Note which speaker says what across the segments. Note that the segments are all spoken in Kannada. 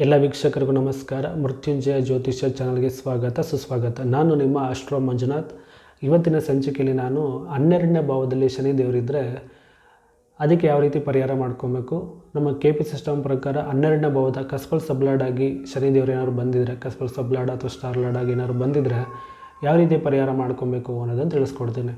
Speaker 1: ಎಲ್ಲ ವೀಕ್ಷಕರಿಗೂ ನಮಸ್ಕಾರ. ಮೃತ್ಯುಂಜಯ ಜ್ಯೋತಿಷ್ಯ ಚಾನಲ್ಗೆ ಸ್ವಾಗತ, ಸುಸ್ವಾಗತ. ನಾನು ನಿಮ್ಮ ಅಷ್ಟ್ರೋ ಮಂಜುನಾಥ್. ಇವತ್ತಿನ ಸಂಚಿಕೆಯಲ್ಲಿ ನಾನು ಹನ್ನೆರಡನೇ ಭಾವದಲ್ಲಿ ಶನಿ ದೇವರಿದ್ದರೆ ಅದಕ್ಕೆ ಯಾವ ರೀತಿ ಪರಿಹಾರ ಮಾಡ್ಕೋಬೇಕು? ನಮ್ಮ ಕೆ ಪಿ ಸಿಸ್ಟಮ್ ಪ್ರಕಾರ ಹನ್ನೆರಡನೇ ಭಾವದ ಕಸ್ಪಲ್ ಸಬ್ಲಾಡ್ ಆಗಿ ಶನಿ ದೇವರು ಏನಾದ್ರು ಬಂದಿದ್ರೆ, ಕಸ್ಪಲ್ ಸಬ್ಲಾಡ್ ಅಥವಾ ಸ್ಟಾರ್ ಲಾಡ್ ಆಗಿ ಏನಾದ್ರು ಬಂದಿದ್ರೆ ಯಾವ ರೀತಿ ಪರಿಹಾರ ಮಾಡ್ಕೊಬೇಕು ಅನ್ನೋದನ್ನು ತಿಳಿಸ್ಕೊಡ್ತೇನೆ.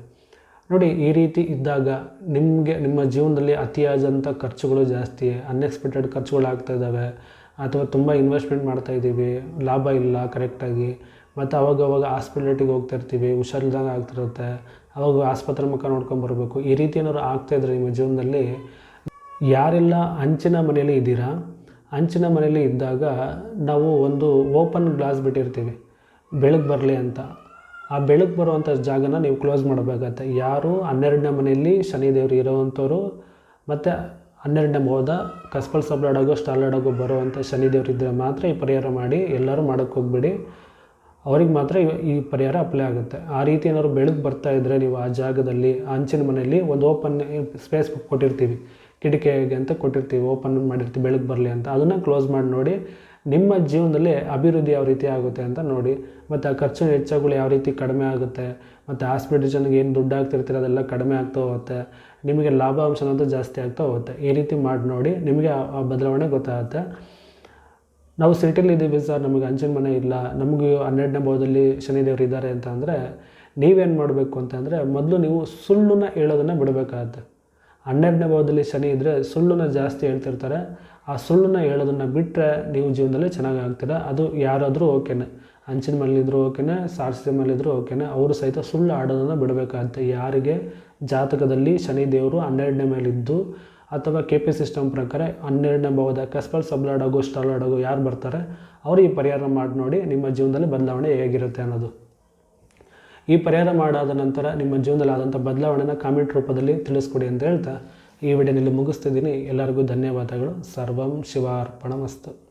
Speaker 1: ನೋಡಿ, ಈ ರೀತಿ ಇದ್ದಾಗ ನಿಮಗೆ ನಿಮ್ಮ ಜೀವನದಲ್ಲಿ ಅತಿಯಾದಂಥ ಖರ್ಚುಗಳು ಜಾಸ್ತಿ ಅನ್ಎಕ್ಸ್ಪೆಕ್ಟೆಡ್ ಖರ್ಚುಗಳು ಆಗ್ತಾ ಇದ್ದಾವೆ. ಅಥವಾ ತುಂಬ ಇನ್ವೆಸ್ಟ್ಮೆಂಟ್ ಮಾಡ್ತಾ ಇದ್ದೀವಿ, ಲಾಭ ಇಲ್ಲ ಕರೆಕ್ಟಾಗಿ ಮತ್ತು ಅವಾಗವಾಗ ಹಾಸ್ಪಿಟಲಿಟಿಗೆ ಹೋಗ್ತಾ ಇರ್ತೀವಿ, ಹುಷಾರಿಲ್ದಂಗೆ ಆಗ್ತಿರುತ್ತೆ. ಅವಾಗ ಆಸ್ಪತ್ರೆ ಮುಖ ನೋಡ್ಕೊಂಡು ಬರಬೇಕು. ಈ ರೀತಿ ಏನಾದ್ರು ಆಗ್ತಾಯಿದ್ರೆ ನಿಮ್ಮ ಜೀವನದಲ್ಲಿ, ಯಾರೆಲ್ಲ ಹಂಚಿನ ಮನೆಯಲ್ಲಿ ಇದ್ದೀರಾ ಹಂಚಿನ ಮನೆಯಲ್ಲಿ ಇದ್ದಾಗ ನಾವು ಒಂದು ಓಪನ್ ಗ್ಲಾಸ್ ಬಿಟ್ಟಿರ್ತೀವಿ ಬೆಳಕು ಬರಲಿ ಅಂತ. ಆ ಬೆಳಕು ಬರುವಂಥ ಜಾಗನ ನೀವು ಕ್ಲೋಸ್ ಮಾಡಬೇಕಾಗತ್ತೆ. ಯಾರು ಹನ್ನೆರಡನೇ ಮನೆಯಲ್ಲಿ ಶನಿದೇವರು ಇರೋವಂಥವ್ರು ಮತ್ತು ಹನ್ನೆರಡನೇ ಹೋದ ಕಸ್ಪಲ್ ಸಬ್ಲಾಡಾಗೋ, ಸ್ಟಾಲಾಡಾಗೋ ಬರುವಂಥ ಶನಿ ದೇವರು ಇದ್ದರೆ ಮಾತ್ರ ಈ ಪರಿಹಾರ ಮಾಡಿ ಎಲ್ಲರೂ ಮಾಡೋಕ್ಕೆ ಹೋಗ್ಬಿಡಿ. ಅವ್ರಿಗೆ ಮಾತ್ರ ಈ ಪರಿಹಾರ ಅಪ್ಲೈ ಆಗುತ್ತೆ. ಆ ರೀತಿ ಏನಾದ್ರು ಬರ್ತಾ ಇದ್ದರೆ ನೀವು ಆ ಜಾಗದಲ್ಲಿ ಅಂಚಿನ ಮನೆಯಲ್ಲಿ ಒಂದು ಓಪನ್ ಸ್ಪೇಸ್ ಕೊಟ್ಟಿರ್ತೀವಿ. ಕಿಟಕಿಗೆ ಅಂತ ಕೊಟ್ಟಿರ್ತೀವಿ ಓಪನ್ ಮಾಡಿರ್ತೀವಿ, ಬೆಳಕು ಬರಲಿ ಅಂತ. ಅದನ್ನು ಕ್ಲೋಸ್ ಮಾಡಿ ನೋಡಿ, ನಿಮ್ಮ ಜೀವನದಲ್ಲಿ ಅಭಿವೃದ್ಧಿ ಯಾವ ರೀತಿ ಆಗುತ್ತೆ ಅಂತ ನೋಡಿ. ಮತ್ತು ಆ ಖರ್ಚು ವೆಚ್ಚಗಳು ಯಾವ ರೀತಿ ಕಡಿಮೆ ಆಗುತ್ತೆ, ಮತ್ತು ಹಾಸ್ಪಿಟಲ್ಗೆ ಏನು ದುಡ್ಡು ಆಗ್ತಿರ್ತೀರ ಅದೆಲ್ಲ ಕಡಿಮೆ ಆಗ್ತಾ ಹೋಗುತ್ತೆ, ನಿಮಗೆ ಲಾಭಾಂಶ ಅನ್ನೋದು ಜಾಸ್ತಿ ಆಗ್ತಾ ಹೋಗುತ್ತೆ. ಈ ರೀತಿ ಮಾಡಿ ನೋಡಿ, ನಿಮಗೆ ಆ- ಆ ಬದಲಾವಣೆ ಗೊತ್ತಾಗುತ್ತೆ. ನಾವು ಸಿಟಿಲಿ ಇದ್ದೀವಿ ಸರ್, ನಮಗೆ ಅಂಚಿನ ಮನೆ ಇಲ್ಲ, ನಮಗೆ ಹನ್ನೆರಡನೇ ಭಾವದಲ್ಲಿ ಶನಿದೇವರು ಇದ್ದಾರೆ ಅಂತ ಅಂದರೆ, ನೀವೇನು ಮಾಡಬೇಕು ಅಂತಂದರೆ ಮೊದಲು ನೀವು ಸುಳ್ಳನ್ನ ಹೇಳೋದನ್ನು ಬಿಡಬೇಕಾಗತ್ತೆ. ಹನ್ನೆರಡನೇ ಭಾವದಲ್ಲಿ ಶನಿ ಇದ್ದರೆ ಸುಳ್ಳನ್ನು ಜಾಸ್ತಿ ಹೇಳ್ತಿರ್ತಾರೆ. ಆ ಸುಳ್ಳನ್ನ ಹೇಳೋದನ್ನು ಬಿಟ್ಟರೆ ನೀವು ಜೀವನದಲ್ಲಿ ಚೆನ್ನಾಗಿ ಆಗ್ತೀರ? ಅದು ಯಾರಾದರೂ ಓಕೆನೆ. ಹಂಚಿನ ಮೇಲಿದ್ರು ಓಕೆನೆ, ಸಾರಸಿದ ಮೇಲಿದ್ರು ಓಕೆನೆ. ಅವರು ಸಹಿತ ಸುಳ್ಳು ಆಡೋದನ್ನು ಬಿಡಬೇಕಾಗುತ್ತೆ. ಯಾರಿಗೆ? ಜಾತಕದಲ್ಲಿ ಶನಿ ದೇವರು ಹನ್ನೆರಡನೇ ಮೇಲಿದ್ದು ಅಥವಾ ಕೆ ಪಿ ಸಿಸ್ಟಮ್ ಪ್ರಕಾರ ಹನ್ನೆರಡನೇ ಭಾವದ ಕಸ್ಪಲ್ ಸಬ್ಲಾಡಾಗೋ, ಸ್ಟಾಲಾಡಾಗೋ ಯಾರು ಬರ್ತಾರೆ? ಅವರು ಈ ಪರಿಹಾರ ಮಾಡಿ ನೋಡಿ ನಿಮ್ಮ ಜೀವನದಲ್ಲಿ ಬದಲಾವಣೆ ಹೇಗಿರುತ್ತೆ ಅನ್ನೋದು. ಈ ಪರಿಹಾರ ಮಾಡಾದ ನಂತರ ನಿಮ್ಮ ಜೀವನದಲ್ಲಿ ಆದಂಥ ಬದಲಾವಣೆನ ಕಾಮೆಂಟ್ ರೂಪದಲ್ಲಿ ತಿಳಿಸ್ಕೊಡಿ ಅಂತ ಹೇಳ್ತಾ ಈ ವಿಡಿಯೋನಲ್ಲಿ ಮುಗಿಸ್ತಿದ್ದೀನಿ. ಎಲ್ಲರಿಗೂ ಧನ್ಯವಾದಗಳು. ಸರ್ವಂ ಶಿವಾರ್ಪಣಮಸ್ತು.